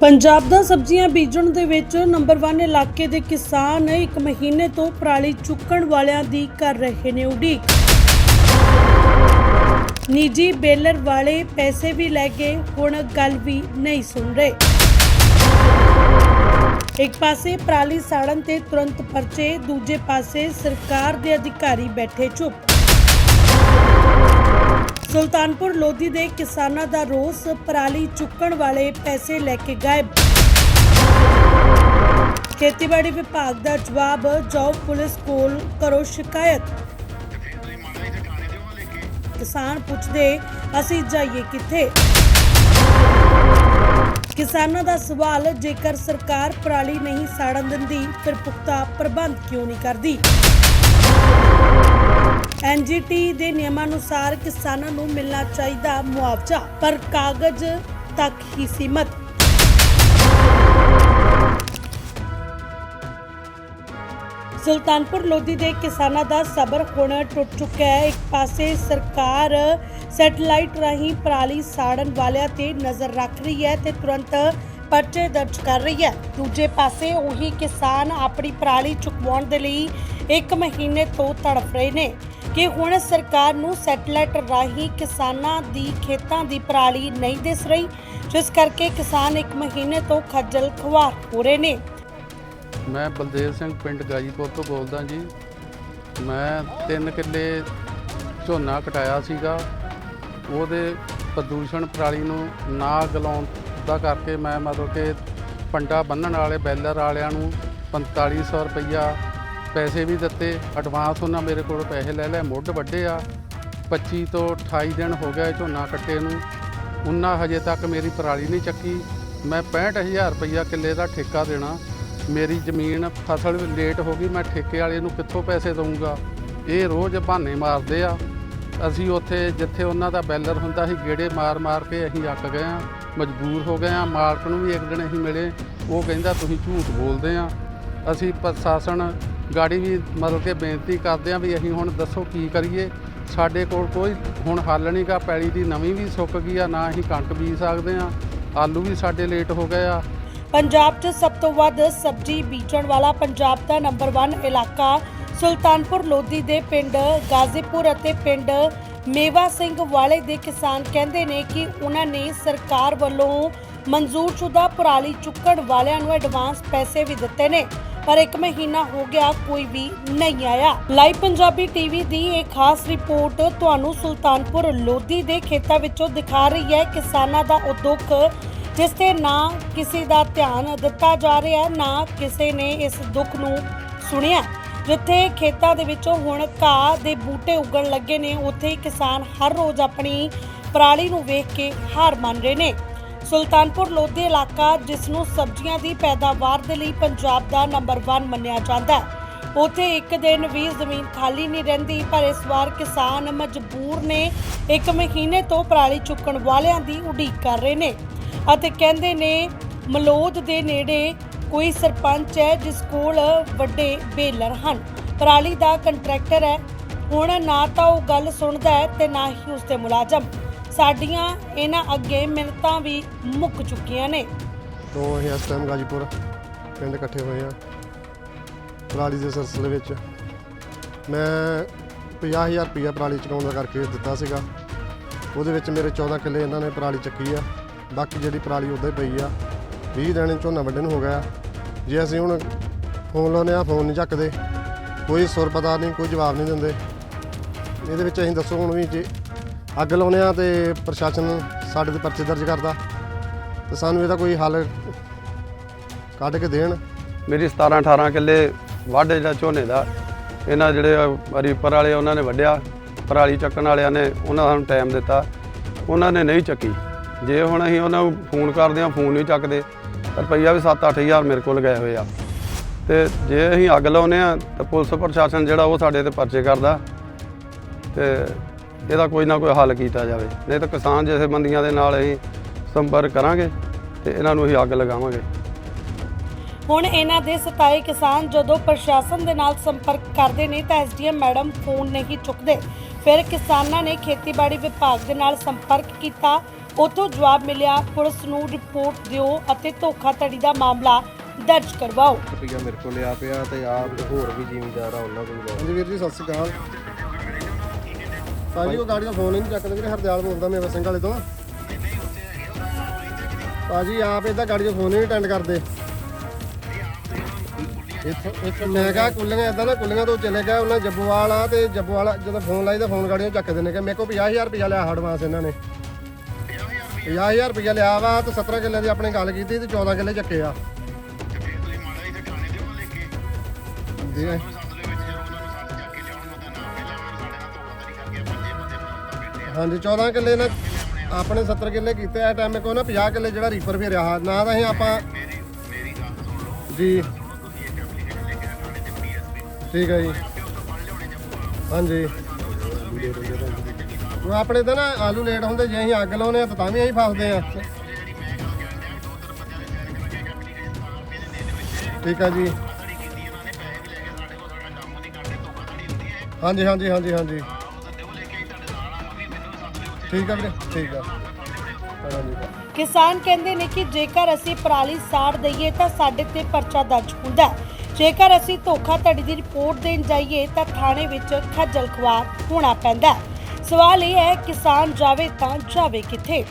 ਪੰਜਾਬ ਦਾ ਸਬਜ਼ੀਆਂ ਬੀਜਣ ਦੇ ਵਿੱਚ ਨੰਬਰ 1 ਇਲਾਕੇ ਦੇ ਕਿਸਾਨ ਇੱਕ ਮਹੀਨੇ ਤੋਂ ਪਰਾਲੀ ਚੁੱਕਣ ਵਾਲਿਆਂ ਦੀ ਕਰ ਰਹੇ ਨੇ ਉਡੀਕ। ਨਿੱਜੀ ਬੇਲਰ ਵਾਲੇ ਪੈਸੇ ਵੀ ਲੈ ਗਏ, ਹੁਣ ਗੱਲ ਵੀ ਨਹੀਂ ਸੁਣ ਰਹੇ। ਇੱਕ ਪਾਸੇ ਪਰਾਲੀ ਸਾੜਨ ਤੇ ਤੁਰੰਤ ਪਰਚੇ, ਦੂਜੇ ਪਾਸੇ ਸਰਕਾਰ ਦੇ ਅਧਿਕਾਰੀ ਬੈਠੇ ਚੁੱਪ। ਸੁਲਤਾਨਪੁਰ ਲੋਧੀ ਦੇ ਕਿਸਾਨਾਂ ਦਾ ਰੋਸ ਪਰਾਲੀ ਚੁੱਕਣ ਵਾਲੇ ਪੈਸੇ ਲੈ ਕੇ ਗਾਇਬ। ਖੇਤੀਬਾੜੀ ਵਿਭਾਗ ਦਾ ਜਵਾਬ, ਜਾਓ ਪੁਲਿਸ ਕੋਲ ਕਰੋ ਸ਼ਿਕਾਇਤ। ਕਿਸਾਨ ਪੁੱਛਦੇ, ਅਸੀਂ ਜਾਈਏ ਕਿੱਥੇ? ਕਿਸਾਨਾਂ ਦਾ ਸਵਾਲ, ਜੇਕਰ ਸਰਕਾਰ ਪਰਾਲੀ ਨਹੀਂ ਸਾੜਨ ਦਿੰਦੀ, ਫਿਰ ਪੁਖਤਾ ਪ੍ਰਬੰਧ ਕਿਉਂ ਨਹੀਂ ਕਰਦੀ? ਐਨਜੀਟੀ ਦੇ ਨਿਯਮਾਂ ਅਨੁਸਾਰ ਕਿਸਾਨਾਂ ਨੂੰ ਮਿਲਣਾ ਚਾਹੀਦਾ ਮੁਆਵਜ਼ਾ, ਪਰ ਕਾਗਜ਼ ਤੱਕ ਹੀ ਸੀਮਤ। ਸੁਲਤਾਨਪੁਰ ਲੋਧੀ ਦੇ ਕਿਸਾਨਾਂ ਦਾ ਸਬਰ ਹੁਣ ਟੁੱਟ ਚੁੱਕਾ ਹੈ। ਇੱਕ ਪਾਸੇ ਸਰਕਾਰ ਸੈਟਲਾਈਟ ਰਾਹੀਂ ਪਰਾਲੀ ਸਾੜਨ ਵਾਲਿਆਂ ਤੇ ਨਜ਼ਰ ਰੱਖ ਰਹੀ ਹੈ ਤੇ ਤੁਰੰਤ ਪਰਚੇ ਦਰਜ ਕਰ ਰਹੀ ਹੈ। ਦੂਜੇ ਪਾਸੇ ਉਹੀ ਕਿਸਾਨ ਆਪਣੀ ਪਰਾਲੀ ਚੁਕਵਾਉਣ ਦੇ ਲਈ ਇੱਕ ਮਹੀਨੇ ਤੋਂ ਤੜਫ ਰਹੇ ਨੇ। ਕਿ ਹੁਣ ਸਰਕਾਰ ਨੂੰ ਸੈਟਲਾਈਟ ਰਾਹੀਂ ਕਿਸਾਨਾਂ ਦੀ ਖੇਤਾਂ ਦੀ ਪਰਾਲੀ ਨਹੀਂ ਦਿਸ ਰਹੀ, ਜਿਸ ਕਰਕੇ ਕਿਸਾਨ ਇੱਕ ਮਹੀਨੇ ਤੋਂ ਖੱਜਲ ਖੁਆਰ ਹੋ ਰਹੇ ਨੇ। ਮੈਂ ਬਲਦੇਵ ਸਿੰਘ ਪਿੰਡ ਗਾਜੀਪੁਰ ਤੋਂ ਬੋਲਦਾ ਜੀ। ਮੈਂ 3 ਕਿੱਲੇ ਝੋਨਾ ਕਟਾਇਆ ਸੀਗਾ। ਉਹਦੇ ਪ੍ਰਦੂਸ਼ਣ ਪਰਾਲੀ ਨੂੰ ਨਾ ਗਲਾਉਣ ਦਾ ਕਰਕੇ ਮੈਂ ਮਤਲਬ ਕਿ ਪੰਡਾ ਬੰਨਣ ਵਾਲੇ ਬੈਲਰ ਵਾਲਿਆਂ ਨੂੰ 4500 ਰੁਪਈਆ ਪੈਸੇ ਵੀ ਦਿੱਤੇ ਐਡਵਾਂਸ ਉਹਨਾਂ ਮੇਰੇ ਕੋਲ ਪੈਸੇ ਲੈ ਲਏ, ਮੁੱਢ ਵੱਡੇ ਆ। 25 ਤੋਂ 28 ਦਿਨ ਹੋ ਗਏ ਝੋਨਾ ਕੱਟੇ ਨੂੰ। ਉਹਨਾਂ ਹਜੇ ਤੱਕ ਮੇਰੀ ਪਰਾਲੀ ਨਹੀਂ ਚੱਕੀ। ਮੈਂ 65000 ਰੁਪਈਆ ਕਿੱਲੇ ਦਾ ਠੇਕਾ ਦੇਣਾ। ਮੇਰੀ ਜ਼ਮੀਨ ਫਸਲ ਲੇਟ ਹੋ ਗਈ, ਮੈਂ ਠੇਕੇ ਵਾਲੇ ਨੂੰ ਕਿੱਥੋਂ ਪੈਸੇ ਦਊਂਗਾ? ਇਹ ਰੋਜ਼ ਬਹਾਨੇ ਮਾਰਦੇ ਆ। ਅਸੀਂ ਉੱਥੇ ਜਿੱਥੇ ਉਹਨਾਂ ਦਾ ਬੈਲਰ ਹੁੰਦਾ ਸੀ, ਗੇੜੇ ਮਾਰ-ਮਾਰ ਕੇ ਅਸੀਂ ਅੱਕ ਗਏ ਆ। ਮਜਬੂਰ ਹੋ ਗਏ ਆ, ਮਾਲਕ ਨੂੰ ਵੀ ਇੱਕ ਦਿਨ ਅਸੀਂ ਮਿਲੇ। ਉਹ ਕਹਿੰਦਾ, ਤੁਸੀਂ ਝੂਠ ਬੋਲਦੇ ਆ। ਅਸੀਂ ਪ੍ਰਸ਼ਾਸਨ ਗਾੜੀ ਵੀ ਮਤਲਬ ਕਿ ਬੇਨਤੀ ਕਰਦੇ ਆ ਵੀ ਅਸੀਂ ਹੁਣ ਦੱਸੋ ਕੀ ਕਰੀਏ। ਸਾਡੇ ਕੋਲ ਕੋਈ ਹੁਣ ਹੱਲ ਨਹੀਂਗਾ ਪੈਲੀ ਦੀ ਨਵੀਂ ਵੀ ਸੁੱਕ ਗਈ ਆ, ਨਾ ਅਸੀਂ ਕਣਕ ਬੀਜ ਸਕਦੇ ਆ, ਆਲੂ ਵੀ ਸਾਡੇ ਲੇਟ ਹੋ ਗਏ ਆ। ਪੰਜਾਬ 'ਚ ਸਭ ਤੋਂ ਵੱਧ ਸਬਜ਼ੀ ਬੀਜਣ ਵਾਲਾ ਪੰਜਾਬ ਦਾ ਨੰਬਰ 1 ਇਲਾਕਾ ਸੁਲਤਾਨਪੁਰ ਲੋਧੀ ਦੇ ਪਿੰਡ ਗਾਜ਼ੀਪੁਰ ਅਤੇ ਪਿੰਡ ਮੇਵਾ ਸਿੰਘ ਵਾਲੇ ਦੇ ਕਿਸਾਨ ਕਹਿੰਦੇ ਨੇ ਕਿ ਉਹਨਾਂ ਨੇ ਸਰਕਾਰ ਵੱਲੋਂ ਮਨਜ਼ੂਰਸ਼ੁਦਾ ਪਰਾਲੀ ਚੁੱਕਣ ਵਾਲਿਆਂ ਨੂੰ ਐਡਵਾਂਸ ਪੈਸੇ ਵੀ ਦਿੱਤੇ ਨੇ। ਪਰ ਇੱਕ ਮਹੀਨਾ ਹੋ ਗਿਆ ਕੋਈ ਵੀ ਨਹੀਂ ਆਇਆ। ਲਾਈਵ ਪੰਜਾਬੀ ਟੀਵੀ ਦੀ ਇਹ ਖਾਸ ਰਿਪੋਰਟ ਤੁਹਾਨੂੰ ਸੁਲਤਾਨਪੁਰ ਲੋਧੀ ਦੇ ਖੇਤਾਂ ਵਿੱਚੋਂ ਦਿਖਾ ਰਹੀ ਹੈ। ਕਿਸਾਨਾਂ ਦਾ ਉਹ ਦੁੱਖ, ਜਿਸ ਤੇ ਨਾ ਕਿਸੇ ਦਾ ਧਿਆਨ ਦਿੱਤਾ ਜਾ ਰਿਹਾ, ਨਾ ਕਿਸੇ ਨੇ ਇਸ ਦੁੱਖ ਨੂੰ ਸੁਣਿਆ। ਜਿੱਥੇ ਖੇਤਾਂ ਦੇ ਵਿੱਚੋਂ ਹੁਣ ਘਾਹ ਦੇ ਬੂਟੇ ਉੱਗਣ ਲੱਗੇ ਨੇ, ਉੱਥੇ ਹੀ ਕਿਸਾਨ ਹਰ ਰੋਜ਼ ਆਪਣੀ ਪਰਾਲੀ ਨੂੰ ਵੇਖ ਕੇ ਹਾਰ ਮੰਨ ਰਹੇ ਨੇ। ਸੁਲਤਾਨਪੁਰ ਲੋਧੀ ਇਲਾਕਾ, ਜਿਸ ਨੂੰ ਸਬਜ਼ੀਆਂ ਦੀ ਪੈਦਾਵਾਰ ਦੇ ਲਈ ਪੰਜਾਬ ਦਾ ਨੰਬਰ 1 ਮੰਨਿਆ ਜਾਂਦਾ ਹੈ। ਉਥੇ ਇੱਕ ਦਿਨ ਵੀ ਜ਼ਮੀਨ ਖਾਲੀ ਨਹੀਂ ਰਹਿੰਦੀ, ਪਰ ਇਸ ਵਾਰ ਕਿਸਾਨ ਮਜਬੂਰ ਨੇ ਇੱਕ ਮਹੀਨੇ ਤੋਂ ਪਰਾਲੀ ਚੁੱਕਣ ਵਾਲਿਆਂ ਦੀ ਉਡੀਕ ਕਰ ਰਹੇ ਨੇ ਅਤੇ ਕਹਿੰਦੇ ਨੇ ਮਲੋਦ ਦੇ ਨੇੜੇ ਕੋਈ ਸਰਪੰਚ ਹੈ, ਜਿਸ ਕੋਲ ਵੱਡੇ ਬੇਲਰ ਹਨ। ਪਰਾਲੀ ਦਾ ਕੰਟਰੈਕਟਰ ਹੈ। ਹੁਣ ਨਾ ਤਾਂ ਉਹ ਗੱਲ ਸੁਣਦਾ ਹੈ ਤੇ ਨਾ ਹੀ ਉਸਦੇ ਮੁਲਾਜ਼ਮ। ਸਾਡੀਆਂ ਇਹਨਾਂ ਅੱਗੇ ਮਿੰਨਤਾਂ ਵੀ ਮੁੱਕ ਚੁੱਕੀਆਂ ਨੇ। ਤੋਂ ਅਸੀਂ ਇਸ ਟਾਈਮ ਗਾਜੀਪੁਰ ਪਿੰਡ ਇਕੱਠੇ ਹੋਏ ਆ, ਪਰਾਲੀ ਦੇ ਸਿਲਸਿਲੇ ਵਿੱਚ। ਮੈਂ 50000 ਰੁਪਇਆ ਪਰਾਲੀ ਚੁਕਾਉਣ ਦਾ ਕਰਕੇ ਦਿੱਤਾ ਸੀਗਾ। ਉਹਦੇ ਵਿੱਚ ਮੇਰੇ 14 ਕਿੱਲੇ ਇਹਨਾਂ ਨੇ ਪਰਾਲੀ ਚੱਕੀ ਆ। ਬਾਕੀ ਜਿਹੜੀ ਪਰਾਲੀ ਉੱਦਾਂ ਹੀ ਪਈ ਆ 20 ਦਿਨ ਝੋਨਾ ਵੱਢਣ ਹੋ ਗਿਆ। ਜੇ ਅਸੀਂ ਹੁਣ ਫੋਨ ਲਾਉਂਦੇ ਆ ਫੋਨ ਨਹੀਂ ਚੱਕਦੇ। ਕੋਈ ਸੁਰ ਪਤਾ ਨਹੀਂ, ਕੋਈ ਜਵਾਬ ਨਹੀਂ ਦਿੰਦੇ। ਇਹਦੇ ਵਿੱਚ ਅਸੀਂ ਦੱਸੋ ਹੁਣ ਵੀ ਜੇ ਅੱਗ ਲਾਉਂਦੇ ਆ ਤੇ ਪ੍ਰਸ਼ਾਸਨ ਸਾਡੇ ਤੇ ਪਰਚੇ ਦਰਜ ਕਰਦਾ। ਤੇ ਸਾਨੂੰ ਇਹਦਾ ਕੋਈ ਹੱਲ ਕੱਢ ਕੇ ਦੇਣ। ਮੇਰੀ 17 18 ਕਿੱਲੇ ਵਾਢੇ ਜਿਹੜਾ ਝੋਨੇ ਦਾ, ਇਹਨਾਂ ਜਿਹੜੇ ਰੀਪਰ ਵਾਲੇ ਉਹਨਾਂ ਨੇ ਵੱਢਿਆ, ਪਰਾਲੀ ਚੱਕਣ ਵਾਲਿਆਂ ਨੇ ਉਹਨਾਂ ਸਾਨੂੰ ਟਾਈਮ ਦਿੱਤਾ, ਉਹਨਾਂ ਨੇ ਨਹੀਂ ਚੱਕੀ। ਜੇ ਹੁਣ ਅਸੀਂ ਉਹਨਾਂ ਨੂੰ ਫੋਨ ਕਰਦੇ ਹਾਂ, ਫੋਨ ਨਹੀਂ ਚੱਕਦੇ ਰੁਪਈਆ ਵੀ 7-8000 ਮੇਰੇ ਕੋਲ ਗਏ ਹੋਏ ਆ। ਤੇ ਜੇ ਅਸੀਂ ਅੱਗ ਲਾਉਨੇ ਆ ਤਾਂ ਪੁਲਿਸ ਪ੍ਰਸ਼ਾਸਨ ਜਿਹੜਾ ਉਹ ਸਾਡੇ ਤੇ ਪਰਚੇ ਕਰਦਾ। ਤੇ ਇਹਦਾ ਕੋਈ ਨਾ ਕੋਈ ਹੱਲ ਕੀਤਾ ਜਾਵੇ। ਨਹੀਂ ਤਾਂ ਕਿਸਾਨ ਜਥੇਬੰਦੀਆਂ ਦੇ ਨਾਲ ਅਸੀਂ ਸੰਪਰਕ ਕਰਾਂਗੇ ਤੇ ਇਹਨਾਂ ਨੂੰ ਅਸੀਂ ਅੱਗ ਲਗਾਵਾਂਗੇ। ਹੁਣ ਇਹਨਾਂ ਦੇ ਸਤਾਏ ਕਿਸਾਨ ਜਦੋਂ ਪ੍ਰਸ਼ਾਸਨ ਦੇ ਨਾਲ ਸੰਪਰਕ ਕਰਦੇ ਨੇ ਤਾਂ ਐਸਡੀਐਮ ਮੈਡਮ ਫੋਨ ਨਹੀਂ ਚੁੱਕਦੇ। ਫਿਰ ਕਿਸਾਨਾਂ ਨੇ ਖੇਤੀਬਾੜੀ ਵਿਭਾਗ ਦੇ ਨਾਲ ਸੰਪਰਕ ਕੀਤਾ। ਉੱਥੋਂ ਜਵਾਬ ਮਿਲਿਆ ਪੁਲਿਸ ਨੂੰ ਰਿਪੋਰਟ ਦਿਓ ਅਤੇ ਧੋਖਾਧੜੀ ਦਾ ਮਾਮਲਾ ਦਰਜ ਕਰਵਾਓ। ਰੁਪਈਆ ਮੇਰੇ ਕੋਲ ਲਿਆ ਪਿਆ ਤੇ ਆਪ ਹੋਰ ਵੀ ਜ਼ਿਮੀਂਦਾਰ ਆ ਉਹਨਾਂ ਕੋਲ ਹਾਂਜੀ ਵੀਰ ਜੀ ਸਤਿ ਸ਼੍ਰੀ ਅਕਾਲ। ਭਾਜੀ ਉਹ ਗਾੜੀ ਦਾ ਫੋਨ ਹੀ ਨਹੀਂ ਚੱਕਦੇ ਵੀਰੇ ਹਰਦਿਆਲ ਬੋਲਦਾ ਮੇਵਾ ਸਿੰਘ ਵਾਲੇ ਤੋਂ। ਭਾਜੀ ਆਪ ਇਹਦਾ ਗਾੜੀ ਦਾ ਫੋਨ ਹੀ ਨਹੀਂ ਅਟੈਂਡ ਕਰਦੇ। ਮੈਂ ਕਿਹਾ ਕੁੱਲੀਆਂ ਇਦਾਂ ਨਾ ਕੁੱਲੀਆਂ ਤੋਂ ਚਲੇ ਗਿਆ ਉਹਨਾਂ ਜੱਬੋਵਾਲ ਆ ਤੇ ਜੱਬੋਵਾਲ ਜਦੋਂ ਫੋਨ ਲਾਈ ਤਾਂ ਫੋਨ ਗਾੜੀਆਂ ਚੱਕਦੇ ਨੇ ਕਿ ਮੇਰੇ ਕੋਲ 50000 ਰੁਪਇਆ ਲਿਆ ਐਡਵਾਂਸ ਇਹਨਾਂ ਨੇ। 50000 ਰੁਪਇਆ ਲਿਆ ਵਾ ਤੇ 17 ਕਿੱਲੇ ਦੀ ਆਪਣੇ ਗੱਲ ਕੀਤੀ ਤੇ 14 ਕਿੱਲੇ ਚੱਕੇ ਆ। ਜੀ। ਹਾਂਜੀ 14 ਕਿੱਲੇ ਨਾ ਆਪਣੇ 70 ਕਿੱਲੇ ਕੀਤੇ ਆ। ਟਾਈਮ ਕੋ ਨਾ 50 ਕਿੱਲੇ ਜਿਹੜਾ ਰੀਪਰ ਫੇਰਿਆ ਹਾ ਨਾ ਤਾਂ ਅਸੀਂ ਆਪਾਂ ਜੀ। ਠੀਕ ਹੈ ਜੀ। ਹਾਂਜੀ। ਉਹ ਆਪਣੇ ਤਾਂ ਨਾ ਆਲੂ ਲੇਟ ਹੁੰਦੇ, ਜੇ ਅਸੀਂ ਅੱਗ ਲਾਉਨੇ ਆ ਤਾਂ ਤਾਂ ਵੀ ਅਸੀਂ ਫਸਦੇ ਆ। ਠੀਕ ਆ ਜੀ। ਹਾਂਜੀ ਹਾਂਜੀ ਹਾਂਜੀ ਹਾਂਜੀ। ਠੀਕ ਆ ਵੀਰੇ, ਠੀਕ ਆ ਹਾਂਜੀ ਕਿਸਾਨ ਕਹਿੰਦੇ ਨੇ ਕਿ ਜੇਕਰ ਅਸੀਂ ਪਰਾਲੀ ਸਾੜ ਦਈਏ ਤਾਂ ਸਾਡੇ ਤੇ ਪਰਚਾ ਦਰਜ ਹੁੰਦਾ ਹੈ। ਜੇਕਰ ਅਸੀਂ ਧੋਖਾਧੜੀ ਦੀ ਰਿਪੋਰਟ ਦੇਣ ਜਾਈਏ ਤਾਂ ਥਾਣੇ ਵਿੱਚ ਖੱਜਲ ਖੁਆਰ ਹੋਣਾ ਪੈਂਦਾ ਹੈ। ਸਵਾਲ ਇਹ ਹੈ, ਕਿਸਾਨ ਜਾਵੇ ਤਾਂ ਜਾਵੇ ਕਿੱਥੇ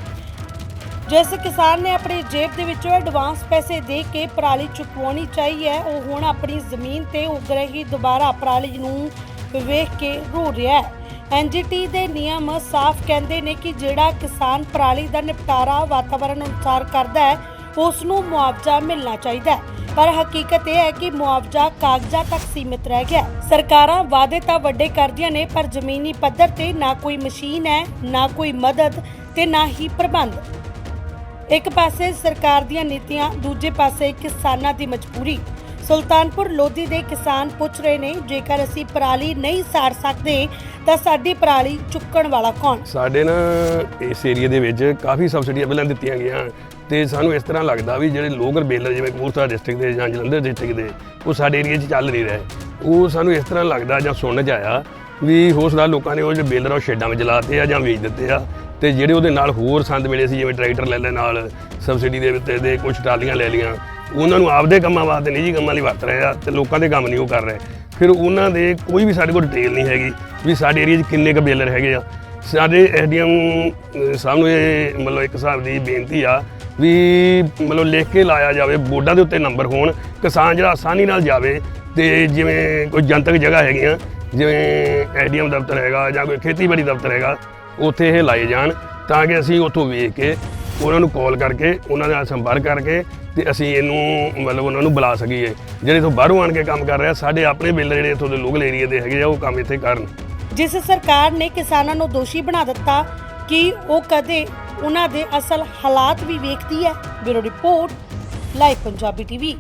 ਜਿਸ ਕਿਸਾਨ ਨੇ ਆਪਣੀ ਜੇਬ ਦੇ ਵਿੱਚੋਂ ਐਡਵਾਂਸ ਪੈਸੇ ਦੇ ਕੇ ਪਰਾਲੀ ਚੁਕਵਾਉਣੀ ਚਾਹੀ ਹੈ, ਉਹ ਹੁਣ ਆਪਣੀ ਜ਼ਮੀਨ ਤੇ ਉਗ ਰਹੀ ਦੁਬਾਰਾ ਪਰਾਲੀ ਨੂੰ ਵੇਖ ਕੇ ਰੋ ਰਿਹਾ ਹੈ ਐਨਜੀਟੀ ਦੇ ਨਿਯਮ ਸਾਫ਼ ਕਹਿੰਦੇ ਨੇ ਕਿ ਜਿਹੜਾ ਕਿਸਾਨ ਪਰਾਲੀ ਦਾ ਨਿਪਟਾਰਾ ਵਾਤਾਵਰਣ ਅਨੁਸਾਰ ਕਰਦਾ ਹੈ ਉਸ ਨੂੰ ਮੁਆਵਜ਼ਾ ਮਿਲਣਾ ਚਾਹੀਦਾ ਹੈ। ਪਰ ਹਕੀਕਤ ਇਹ ਹੈ ਕਿ ਮੁਆਵਜ਼ਾ ਕਾਗਜ਼ਾਂ ਤੱਕ ਸੀਮਿਤ ਰਹਿ ਗਿਆ ਸਰਕਾਰਾਂ ਵਾਅਦੇ ਤਾਂ ਵੱਡੇ ਕਰਦੀਆਂ ਨੇ, ਪਰ ਜ਼ਮੀਨੀ ਪੱਧਰ ਤੇ ਨਾ ਕੋਈ ਮਸ਼ੀਨ ਹੈ, ਨਾ ਕੋਈ ਮਦਦ ਤੇ ਨਾ ਹੀ ਪ੍ਰਬੰਧ। ਇੱਕ ਪਾਸੇ ਸਰਕਾਰ ਦੀਆਂ ਨੀਤੀਆਂ, ਦੂਜੇ ਪਾਸੇ ਕਿਸਾਨਾਂ ਦੀ ਮਜਬੂਰੀ। ਸੁਲਤਾਨਪੁਰ ਲੋਧੀ ਦੇ ਕਿਸਾਨ ਪੁੱਛ ਰਹੇ ਨੇ, ਜੇਕਰ ਅਸੀਂ ਪਰਾਲੀ ਨਹੀਂ ਸਾੜ ਸਕਦੇ, ਤਾਂ ਸਾਡੀ ਪਰਾਲੀ ਚੁੱਕਣ ਵਾਲਾ ਕੌਣ? ਸਾਡੇ ਨਾ ਇਸ ਏਰੀਆ ਦੇ ਵਿੱਚ ਕਾਫੀ ਸਬਸਿਡੀਆਂ ਪਹਿਲਾਂ ਦਿੱਤੀਆਂ ਗਈਆਂ ਤੇ ਸਾਨੂੰ ਇਸ ਤਰ੍ਹਾਂ ਲੱਗਦਾ ਵੀ ਜਿਹੜੇ ਲੋਕਲ ਬੇਲਰ ਜਿਵੇਂ ਕਪੂਰਥਲਾ ਡਿਸਟ੍ਰਿਕਟ ਦੇ ਜਾਂ ਜਲੰਧਰ ਡਿਸਟ੍ਰਿਕਟ ਦੇ, ਉਹ ਸਾਡੇ ਏਰੀਆ 'ਚ ਚੱਲ ਨਹੀਂ ਰਹੇ। ਉਹ ਸਾਨੂੰ ਇਸ ਤਰ੍ਹਾਂ ਲੱਗਦਾ ਜਾਂ ਸੁਣਨ 'ਚ ਆਇਆ ਵੀ ਹੋ ਸਕਦਾ ਲੋਕਾਂ ਨੇ ਉਹ ਜਿਹੜੇ ਬੇਲਰ ਉਹ ਸ਼ੈੱਡਾਂ ਵਿੱਚ ਲਾਤੇ ਆ ਜਾਂ ਵੇਚ ਦਿੱਤੇ ਆ ਤੇ ਜਿਹੜੇ ਉਹਦੇ ਨਾਲ ਹੋਰ ਸੰਦ ਮਿਲੇ ਸੀ, ਜਿਵੇਂ ਟਰੈਕਟਰ ਲੈ ਲੈ ਨਾਲ, ਸਬਸਿਡੀ ਦੇ ਉੱਤੇ ਦੇ ਕੁਝ ਟਰਾਲੀਆਂ ਲੈ ਲਈਆਂ। ਉਹਨਾਂ ਨੂੰ ਆਪਦੇ ਕੰਮਾਂ ਵਾਸਤੇ ਨਿੱਜੀ ਕੰਮਾਂ ਲਈ ਵਰਤ ਰਹੇ ਆ ਤੇ ਲੋਕਾਂ ਦੇ ਕੰਮ ਨਹੀਂ ਉਹ ਕਰ ਰਹੇ। ਫਿਰ ਉਹਨਾਂ ਦੇ ਕੋਈ ਵੀ ਸਾਡੇ ਕੋਲ ਡਿਟੇਲ ਨਹੀਂ ਹੈਗੀ ਵੀ ਸਾਡੇ ਏਰੀਆ 'ਚ ਕਿੰਨੇ ਕੁ ਬੇਲਰ ਹੈਗੇ ਆ। ਸਾਡੇ ਐਸਡੀਐਮ ਸਾਹਿਬ ਨੂੰ ਇਹ ਮਤਲਬ ਇੱਕ ਹਿਸਾਬ ਦੀ ਬੇਨਤੀ ਆ ਵੀ ਮਤਲਬ ਲਿਖ ਕੇ ਲਾਇਆ ਜਾਵੇ, ਬੋਰਡਾਂ ਦੇ ਉੱਤੇ ਨੰਬਰ ਹੋਣ, ਕਿਸਾਨ ਜਿਹੜਾ ਆਸਾਨੀ ਨਾਲ ਜਾਵੇ ਤੇ ਜਿਵੇਂ ਕੋਈ ਜਨਤਕ ਜਗ੍ਹਾ ਹੈਗੀਆਂ ਜਿਵੇਂ ਐਸਡੀਐਮ ਦਫ਼ਤਰ ਹੈਗਾ ਜਾਂ ਕੋਈ ਖੇਤੀਬਾੜੀ ਦਫ਼ਤਰ ਹੈਗਾ, ਉੱਥੇ ਇਹ ਲਾਏ ਜਾਣ ਤਾਂ ਕਿ ਅਸੀਂ ਉੱਥੋਂ ਵੇਖ ਕੇ ਉਹਨਾਂ ਨੂੰ ਕਾਲ ਕਰਕੇ, ਉਹਨਾਂ ਨਾਲ ਸੰਪਰਕ ਕਰਕੇ ਤੇ ਅਸੀਂ ਇਹਨੂੰ ਮਤਲਬ ਉਹਨਾਂ ਨੂੰ ਬੁਲਾ ਸਕੀਏ। ਜਿਹੜੇ ਇੱਥੋਂ ਬਾਹਰੋਂ ਆਣ ਕੇ ਕੰਮ ਕਰ ਰਹੇ ਸਾਡੇ ਆਪਣੇ ਬਿੱਲ ਜਿਹੜੇ ਇੱਥੋਂ ਦੇ ਲੋਕਲ ਏਰੀਆ ਦੇ ਹੈਗੇ ਆ, ਉਹ ਕੰਮ ਇੱਥੇ ਕਰਨ। ਜਿਸ ਸਰਕਾਰ ਨੇ ਕਿਸਾਨਾਂ ਨੂੰ ਦੋਸ਼ੀ ਬਣਾ ਦਿੱਤਾ ਕਿ ਉਹ ਕਦੇ ਉਹਨਾਂ ਦੇ ਅਸਲ ਹਾਲਾਤ ਵੀ ਵੇਖਦੀ ਹੈ। Bureau report, live Punjabi TV.